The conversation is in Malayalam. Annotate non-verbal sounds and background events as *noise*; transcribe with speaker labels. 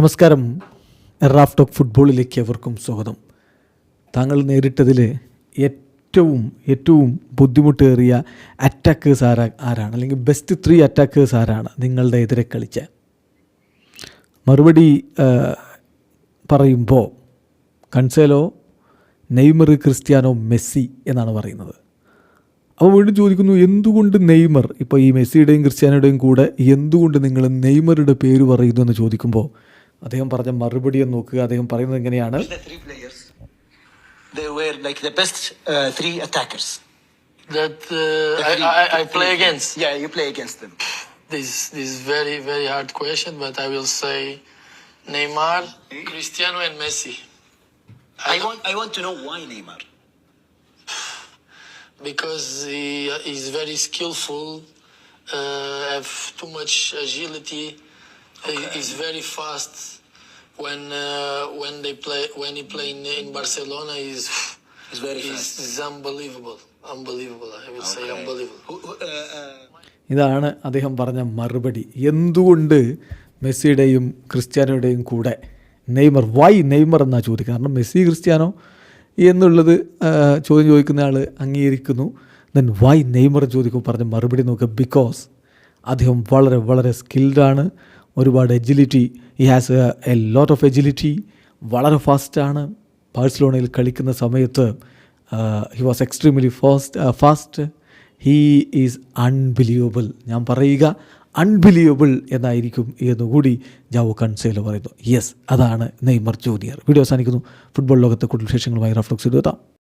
Speaker 1: നമസ്കാരം. റാഫ് ടോക്ക് ഫുട്ബോളിലേക്ക് എവർക്കും സ്വാഗതം. താങ്കൾ നേരിട്ടതിൽ ഏറ്റവും ഏറ്റവും ബുദ്ധിമുട്ടേറിയ അറ്റാക്കേഴ്സ് ആരാ ആരാണ്? അല്ലെങ്കിൽ ബെസ്റ്റ് ത്രീ അറ്റാക്കേഴ്സ് ആരാണ് നിങ്ങളുടെ എതിരെ കളിച്ച? മറുപടി പറയുമ്പോൾ കൺസേലോ നെയ്മർ ക്രിസ്ത്യാനോ മെസ്സി എന്നാണ് പറയുന്നത്. അപ്പോൾ വീണ്ടും ചോദിക്കുന്നു എന്തുകൊണ്ട് നെയ്മർ? ഇപ്പോൾ ഈ മെസ്സിയുടെയും ക്രിസ്ത്യാനോയുടെയും കൂടെ എന്തുകൊണ്ട് നിങ്ങൾ നെയ്മറുടെ പേര് പറയുന്നു എന്ന് ചോദിക്കുമ്പോൾ അദ്ദേഹം പറഞ്ഞ മറുപടി ഒന്ന് നോക്കുക അദ്ദേഹം പറയുന്നത് എങ്ങനെയാണ്
Speaker 2: the three players. They were like the best uh, three attackers.
Speaker 3: that uh,
Speaker 2: The
Speaker 3: I,
Speaker 2: three-
Speaker 3: I,
Speaker 2: the
Speaker 3: I play
Speaker 2: three.
Speaker 3: against.
Speaker 2: Yeah, you play against them.
Speaker 3: This this is very very hard question, but I will say Neymar, Cristiano, and Messi.
Speaker 2: I want, I want to know why Neymar. *sighs*
Speaker 3: because he is very skillful, uh, have too much agility. He He's very fast. When uh, when they play when he play in, in Barcelona, is
Speaker 2: is very fast.
Speaker 3: is unbelievable, unbelievable. I will say
Speaker 2: Okay.
Speaker 3: unbelievable.
Speaker 2: Who, who, uh, uh,
Speaker 1: ഇതാണ് അദ്ദേഹം പറഞ്ഞ മറുപടി എന്തുകൊണ്ട് മെസ്സിയുടെയും ക്രിസ്ത്യാനോയുടെയും കൂടെ നെയ്മർ വൈ നെയ്മർ എന്നാ ചോദിക്കുക കാരണം മെസ്സി ക്രിസ്ത്യാനോ എന്നുള്ളത് ആ, ചോദ്യം ചോദിക്കുന്ന ആൾ അംഗീകരിക്കുന്നു ദെൻ വൈ നെയ്മർ ചോദിക്കും പറഞ്ഞ മറുപടി നോക്കുക ബിക്കോസ് അദ്ദേഹം വളരെ വളരെ സ്കിൽഡാണ് ഒരുപാട് എജിലിറ്റി ഈ has a lot of agility വളരെ ഫാസ്റ്റാണ് ബാഴ്സലോണയിൽ കളിക്കുന്ന സമയത്ത് he was extremely fast fast he is unbelievable ഞാൻ പറയുക അൺബിലീവബിൾ എന്നായിരിക്കും എന്നുകൂടി ജാവോ കൺസേലോ പറയുന്നു. യെസ് അതാണ് നെയ്മർ ജൂനിയർ. വീഡിയോ അവസാനിക്കുന്നു. ഫുട്ബോൾ ലോകത്തെ കൂടുതൽ വിശേഷങ്ങളുമായി റഫ്ലക്സ് എത്താം